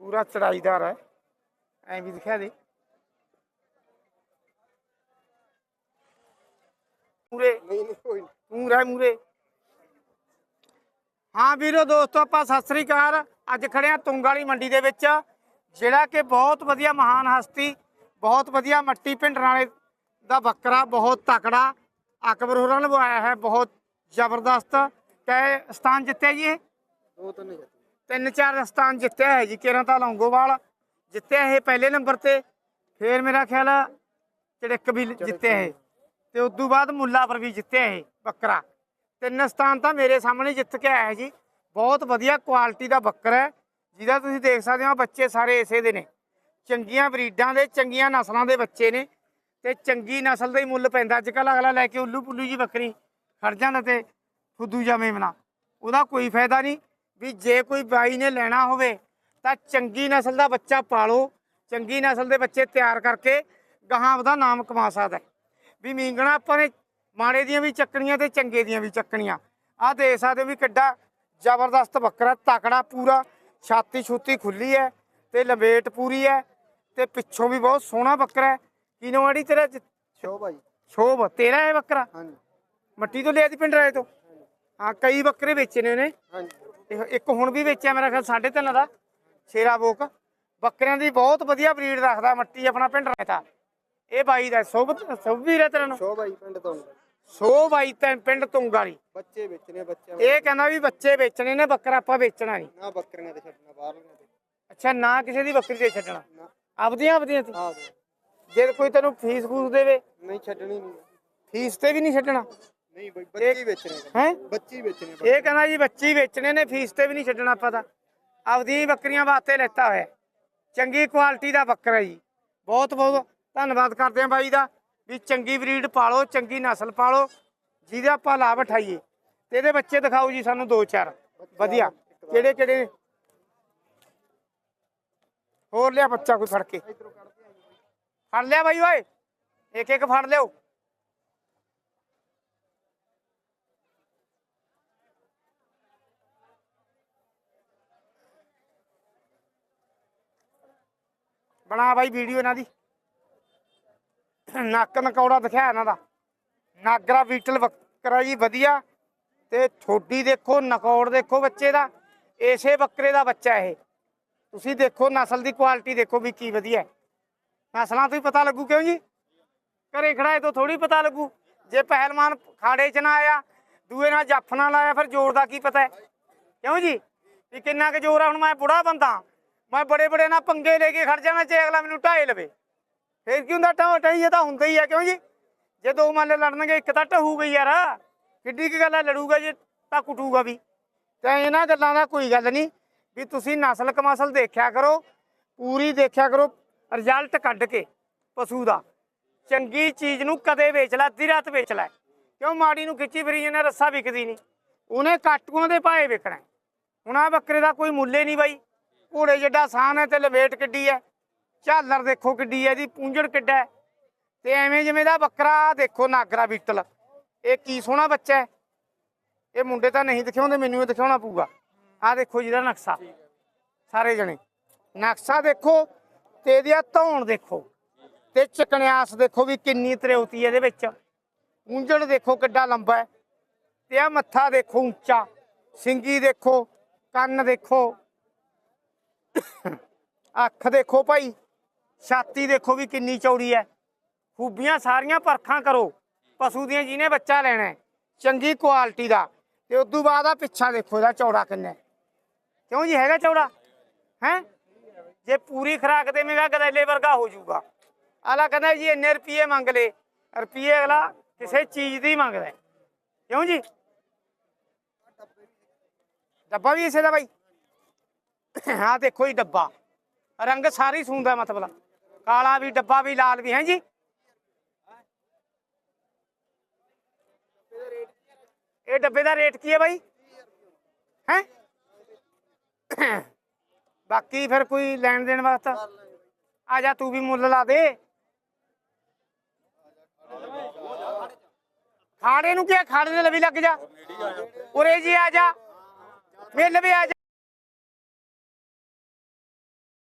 ਪੂਰਾ ਚੜਾਈਦਾਰ ਹੈ। ਐਂ ਵੀ ਦਿਖਾ ਦੇ। ਮੂਰੇ। ਨਹੀਂ ਨਹੀਂ ਕੋਈ ਮੂਰੇ ਹਾਂ ਵੀਰੋ ਦੋਸਤੋ ਆਪਾਂ ਸਤਿ ਸ੍ਰੀ ਅਕਾਲ। ਅੱਜ ਖੜੇ ਆ ਤੁੰਗ ਵਾਲੀ ਮੰਡੀ ਦੇ ਵਿੱਚ ਜਿਹੜਾ ਕਿ ਬਹੁਤ ਵਧੀਆ ਮਹਾਨ ਹਸਤੀ ਬਹੁਤ ਵਧੀਆ ਮੱਟੀ ਭਿੰਡਰਾਂ ਵਾਲੇ ਦਾ ਬੱਕਰਾ ਬਹੁਤ ਤਕੜਾ ਅਕਬਰ ਹੋਰਾਂ ਨੇ ਲਵਾਇਆ ਹੈ ਬਹੁਤ ਜ਼ਬਰਦਸਤ। ਕੈ ਸਥਾਨ ਜਿੱਤਿਆ ਜੀ ਇਹ? ਦੋ ਤਿੰਨ ਤਿੰਨ ਚਾਰ ਸਥਾਨ ਜਿੱਤਿਆ ਹੈ ਜੀ ਕਿਰਨ ਤਾਂ ਲੌਂਗੋਵਾਲ ਜਿੱਤਿਆ ਇਹ ਪਹਿਲੇ ਨੰਬਰ ਤੇ। ਫੇਰ ਮੇਰਾ ਖਿਆਲ ਚੜਿੱਕ ਵੀ ਜਿੱਤਿਆ ਇਹ ਤੇ ਉਸ ਤੋਂ ਬਾਅਦ ਮੁੱਲਾਪੁਰ ਵੀ ਜਿੱਤਿਆ ਇਹ ਬੱਕਰਾ। ਤਿੰਨ ਸਥਾਨ ਤਾਂ ਮੇਰੇ ਸਾਹਮਣੇ ਜਿੱਤ ਕੇ ਆਇਆ ਹੈ ਜੀ। ਬਹੁਤ ਵਧੀਆ ਕੁਆਲਿਟੀ ਦਾ ਬੱਕਰਾ ਹੈ ਜਿਹਦਾ ਤੁਸੀਂ ਦੇਖ ਸਕਦੇ ਹੋ ਬੱਚੇ ਸਾਰੇ ਇਸੇ ਦੇ ਨੇ। ਚੰਗੀਆਂ ਬਰੀਡਾਂ ਦੇ ਚੰਗੀਆਂ ਨਸਲਾਂ ਦੇ ਬੱਚੇ ਨੇ। ਤੇ ਚੰਗੀ ਨਸਲ ਦਾ ਹੀ ਮੁੱਲ ਪੈਂਦਾ। ਅੱਜ ਕੱਲ ਅਗਲਾ ਲੈ ਕੇ ਉੱਲੂ ਪੁੱਲੂ ਜੀ ਬੱਕਰੀ ਖੜ ਜਾਂਦਾ ਤੇ ਫੁੱਦੂ ਜਾ ਮੇਮਣਾ। ਉਹਦਾ ਕੋਈ ਫਾਇਦਾ ਨਹੀਂ। ਵੀ ਜੇ ਕੋਈ ਬਾਈ ਨੇ ਲੈਣਾ ਹੋਵੇ ਤਾਂ ਚੰਗੀ ਨਸਲ ਦਾ ਬੱਚਾ ਪਾਲੋ ਚੰਗੀ ਨਸਲ ਦੇ ਬੱਚੇ ਤਿਆਰ ਕਰਕੇ ਗਾਹਾਂ ਉਹਦਾ ਨਾਮ ਕਮਾ ਸਕਦਾ। ਵੀ ਮੀਂਗਣਾ ਆਪਾਂ ਨੇ ਮਾੜੇ ਦੀਆਂ ਵੀ ਚੱਕਣੀਆਂ ਤੇ ਚੰਗੇ ਦੀਆਂ ਵੀ ਚੱਕਣੀਆਂ। ਆਹ ਦੇਖ ਸਕਦੇ ਵੀ ਕਿੱਡਾ ਜ਼ਬਰਦਸਤ ਬੱਕਰਾ ਤਕੜਾ ਪੂਰਾ ਛਾਤੀ ਛੂਤੀ ਖੁੱਲੀ ਹੈ ਤੇ ਲੰਬੇਟ ਪੂਰੀ ਹੈ ਤੇ ਪਿੱਛੋਂ ਵੀ ਬਹੁਤ ਸੋਹਣਾ ਬੱਕਰਾ ਹੈ। ਕੀ ਨਵਾੜੀ ਤੇਰਾ? ਜ- ਸ਼ੋ ਭਾਈ ਸ਼ੋਭ ਤੇਰਾ ਹੈ ਬੱਕਰਾ? ਹਾਂਜੀ। ਮੱਟੀ ਤੋਂ ਲਿਆ ਦੀ ਪਿੰਡ ਰਾਏ ਤੋਂ? ਹਾਂ ਕਈ ਬੱਕਰੇ ਵੇਚੇ ਨੇ ਉਹਨੇ। ਹਾਂਜੀ। ਇਹ ਇੱਕ ਹੁਣ ਵੀ ਵੇਚਿਆ ਮੇਰਾ ਖਿਆਲ 3.5 ਦਾ ਸ਼ੇਰਾ ਬੋਕ। ਬੱਕਰਿਆਂ ਦੀ ਬਹੁਤ ਵਧੀਆ ਬਰੀਡ ਰੱਖਦਾ ਮੱਟੀ ਆਪਣਾ ਪਿੰਡ ਰਾਏ ਤਾਂ। ਇਹ ਬਾਈ ਦਾ ਸੁਭ ਸੁਭ ਵੀਰ ਹੈ ਤੇਰਾ ਨੂੰ? ਸ਼ੋ ਭਾਈ ਪਿੰਡ ਤੋਂ। ਸੋ ਬਾਈ ਤਾਂ ਪਿੰਡ ਤੁੰਗਾਲੀ ਬੱਚੇ ਵੇਚਣੇ ਬੱਚਿਆਂ ਇਹ ਕਹਿੰਦਾ ਵੀ ਬੱਚੇ ਵੇਚਣੇ ਨੇ ਬੱਕਰਾ ਆਪਾਂ ਵੇਚਣਾ ਨਹੀਂ। ਨਾ ਬੱਕਰੀਆਂ ਤੇ ਛੱਡਣਾ ਬਾਹਰਲੀਆਂ ਤੇ ਅੱਛਾ ਨਾ ਕਿਸੇ ਦੀ ਬੱਕਰੀ ਦੇ ਛੱਡਣਾ। ਆਪਦੀਆਂ ਆਪਦੀਆਂ ਤੇ? ਜੇ ਕੋਈ ਤੈਨੂੰ ਫੀਸ ਫੂਸ ਦੇਵੇ? ਨਹੀਂ ਛੱਡਣੀ ਨਹੀਂ। ਫੀਸ ਤੇ ਵੀ ਨਹੀਂ ਛੱਡਣਾ। ਨਹੀਂ ਬਈ ਬੱਚੇ ਵੇਚਣੇ ਹੈ? ਬੱਚੇ ਹੀ ਵੇਚਣੇ ਇਹ ਕਹਿੰਦਾ ਜੀ ਬੱਚੇ ਵੇਚਣੇ ਨੇ ਫੀਸ ਤੇ ਵੀ ਨਹੀਂ ਛੱਡਣਾ ਆਪਾਂ ਤਾਂ। ਆਪਦੀਆਂ ਹੀ ਬੱਕਰੀਆਂ ਵਾਸਤੇ ਲੈਤਾ ਹੋਇਆ। ਚੰਗੀ ਕੁਆਲਿਟੀ ਦਾ ਬੱਕਰਾ ਜੀ। ਬਹੁਤ ਬਹੁਤ ਧੰਨਵਾਦ ਕਰਦੇ ਹਾਂ ਬਾਈ ਦਾ ਵੀ ਚੰਗੀ ਬਰੀਡ ਪਾਲੋ ਚੰਗੀ ਨਸਲ ਪਾਲੋ ਜਿਹਦਾ ਆਪਾਂ ਲਾਭ ਉਠਾਈਏ। ਤੇ ਇਹਦੇ ਬੱਚੇ ਦਿਖਾਓ ਜੀ ਸਾਨੂੰ ਦੋ ਚਾਰ। ਵਧੀਆ। ਕਿਹੜੇ ਕਿਹੜੇ? ਹੋਰ ਲਿਆ ਬੱਚਾ ਕੋਈ ਫੜ ਕੇ। ਫੜ ਲਿਆ ਬਾਈ ਓਏ। ਇੱਕ ਇੱਕ ਫੜ ਲਿਓ ਬਣਾ ਬਾਈ ਵੀਡੀਓ ਇਹਨਾਂ ਦੀ। ਨੱਕ ਨਕੌੜਾ ਦਿਖਾਇਆ ਇਹਨਾਂ ਦਾ। ਨਾਗਰਾ ਬੀਟਲ ਬੱਕਰਾ ਜੀ ਵਧੀਆ। ਤੇ ਛੋਡੀ ਦੇਖੋ, ਨਕੌੜ ਦੇਖੋ ਬੱਚੇ ਦਾ। ਏਸੇ ਬੱਕਰੇ ਦਾ ਬੱਚਾ ਇਹ। ਤੁਸੀਂ ਦੇਖੋ, ਨਸਲ ਦੀ ਕੁਆਲਿਟੀ ਦੇਖੋ ਵੀ ਕੀ ਵਧੀਆ ਨਸਲਾਂ ਤੋਂ ਹੀ ਪਤਾ ਲੱਗੂ ਕਿਉਂ ਜੀ? ਘਰੇ ਖੜਾਏ ਤੋਂ ਥੋੜੀ ਪਤਾ ਲੱਗੂ। ਜੇ ਪਹਿਲਵਾਨ ਖਾੜੇ 'ਚ ਨਾ ਆਇਆ, ਦੂਏ ਨਾਲ ਜੱਫ ਨਾਲ ਆਇਆ ਫਿਰ ਜ਼ੋਰ ਦਾ ਕੀ ਪਤਾ ਹੈ? ਕਿਉਂ ਜੀ? ਵੀ ਕਿੰਨਾ ਕੁ ਜ਼ੋਰ ਆ, ਹੁਣ ਮੈਂ ਬੁੜਾ ਬੰਦਾ। ਮੈਂ ਬੜੇ ਬੜੇ ਨਾਲ ਪੰਗੇ ਲੈ ਕੇ ਖੜ ਜਾਣਾ ਜੇ ਅਗਲਾ ਮੈਨੂੰ ਢਾਏ ਲਵੇ। ਫੇਰ ਕੀ ਹੁੰਦਾ, ਢਾਹ ਢਾਈ ਇਹ ਤਾਂ ਹੁੰਦਾ ਹੀ ਆ, ਕਿਉਂ ਜੀ? ਜੇ ਦੋ ਮਾਲੇ ਲੜਨਗੇ, ਇੱਕ ਤਾਂ ਢਹੂਗਾ ਯਾਰ। ਕਿੱਡੀ ਕੀ ਗੱਲ ਆ, ਲੜੂਗਾ ਜੇ ਤਾਂ ਕੁੱਟੂਗਾ ਵੀ। ਤਾਂ ਇਹਨਾਂ ਗੱਲਾਂ ਦਾ ਕੋਈ ਗੱਲ ਨਹੀਂ, ਵੀ ਤੁਸੀਂ ਨਸਲ ਕਮਸਲ ਦੇਖਿਆ ਕਰੋ, ਪੂਰੀ ਦੇਖਿਆ ਕਰੋ ਰਿਜ਼ਲਟ ਕੱਢ ਕੇ ਪਸ਼ੂ ਦਾ। ਚੰਗੀ ਚੀਜ਼ ਨੂੰ ਕਦੇ ਵੇਚ ਲੈ, ਅੱਧੀ ਰਾਤ ਵੇਚ ਲੈ। ਕਿਉਂ ਮਾੜੀ ਨੂੰ ਖਿੱਚੀ ਫਰੀ ਇਹਨੇ ਰੱਸਾ ਵਿਕਦੀ ਨਹੀਂ। ਉਹਨੇ ਕਾਟੂਆਂ ਦੇ ਭਾਏ ਵਿਕਣਾ ਹੈ। ਹੁਣ ਆ ਬੱਕਰੇ ਦਾ ਕੋਈ ਮੁੱਲੇ ਨਹੀਂ ਬਾਈ। ਘੋੜੇ ਜਿੱਡਾ ਸਾਨ ਹੈ ਤੇ ਲਵੇਟ ਕਿੱਡੀ ਹੈ ਝਾਲਰ ਦੇਖੋ ਕਿੱਡੀ ਹੈ ਇਹਦੀ, ਪੂੰਝੜ ਕਿੱਡਾ ਤੇ ਐਵੇਂ ਜਿਵੇਂ ਦਾ ਬੱਕਰਾ ਦੇਖੋ ਨਾਗਰਾ ਬੀਟਲ ਇਹ ਕੀ ਸੋਹਣਾ ਬੱਚਾ ਹੈ ਇਹ ਮੁੰਡੇ ਤਾਂ ਨਹੀਂ ਦਿਖਾਉਂਦੇ ਮੈਨੂੰ ਇਹ ਦਿਖਾਉਣਾ ਪਊਗਾ। ਆਹ ਦੇਖੋ ਜਿਹਦਾ ਨਕਸ਼ਾ। ਸਾਰੇ ਜਣੇ। ਨਕਸ਼ਾ ਦੇਖੋ ਤੇ ਇਹਦੀ ਆ ਧੌਣ ਦੇਖੋ। ਤੇ ਚਕਣਿਆਸ ਦੇਖੋ ਵੀ ਕਿੰਨੀ ਤਰੇਉਤੀ ਇਹਦੇ ਵਿੱਚ। ਉਂਝੜ ਦੇਖੋ ਕਿੱਡਾ ਲੰਬਾ ਹੈ ਤੇ ਆ ਮੱਥਾ ਦੇਖੋ ਉੱਚਾ। ਸਿੰਗੀ ਦੇਖੋ, ਕੰਨ ਦੇਖੋ। ਅੱਖ ਦੇਖੋ ਭਾਈ, ਛਾਤੀ ਦੇਖੋ ਵੀ ਕਿੰਨੀ ਚੌੜੀ ਹੈ ਖੂਬੀਆਂ ਸਾਰੀਆਂ ਪਰਖਾਂ ਕਰੋ, ਪਸ਼ੂ ਦੀਆਂ ਜਿਹਨੇ ਬੱਚਾ ਲੈਣਾ ਚੰਗੀ ਕੁਆਲਿਟੀ ਦਾ। ਤੇ ਉਸ ਤੋਂ ਬਾਅਦ ਆ ਪਿੱਛਾ ਦੇਖੋ ਇਹਦਾ ਚੌੜਾ ਕਿੰਨਾ ਕਿਉਂ ਜੀ, ਹੈਗਾ ਚੌੜਾ? ਹੈ? ਜੇ ਪੂਰੀ ਖਰਾਕ ਦੇਵੇਂਗਾ, ਗਦੈਲੇ ਵਰਗਾ ਹੋ ਜਾਊਗਾ। ਆਲਾ ਕਹਿੰਦਾ ਜੀ, ਇੰਨੇ ਰੁਪਏ ਮੰਗ ਲੇ ਰੁਪਏ ਅਗਲਾ ਕਿਸੇ ਚੀਜ਼ ਦੀ ਮੰਗਦਾ ਕਿਉਂ ਜੀ? ਡੱਬਾ ਵੀ ਇਸੇ ਦਾ ਬਾਈ। ਹਾਂ ਦੇਖੋ ਜੀ, ਡੱਬਾ। ਰੰਗ ਸਾਰੀ ਸੁੰਦਾ ਮਤਲਬ। ਕਾਲਾ ਵੀ, ਡੱਬਾ ਵੀ, ਲਾਲ ਵੀ, ਹੈ ਜੀ? ਇਹ ਡੱਬੇ ਦਾ ਰੇਟ ਕੀ ਹੈ ਬਾਈ? ਹੈ? ਬਾਕੀ ਫਿਰ ਕੋਈ ਲੈਣ ਦੇਣ ਵਾਸਤਾ? ਆ ਜਾ, ਤੂੰ ਵੀ ਮੁੱਲ ਲਾ ਦੇ। ਖਾੜੇ ਨੂੰ ਕੀ ਆ? ਖਾੜੇ ਦੇ ਲਵੀ ਲੱਗ ਜਾ। ਉਰੇ ਜੀ ਆ ਜਾ। ਮੇਰੇ ਲਵੇ ਆ ਜਾ।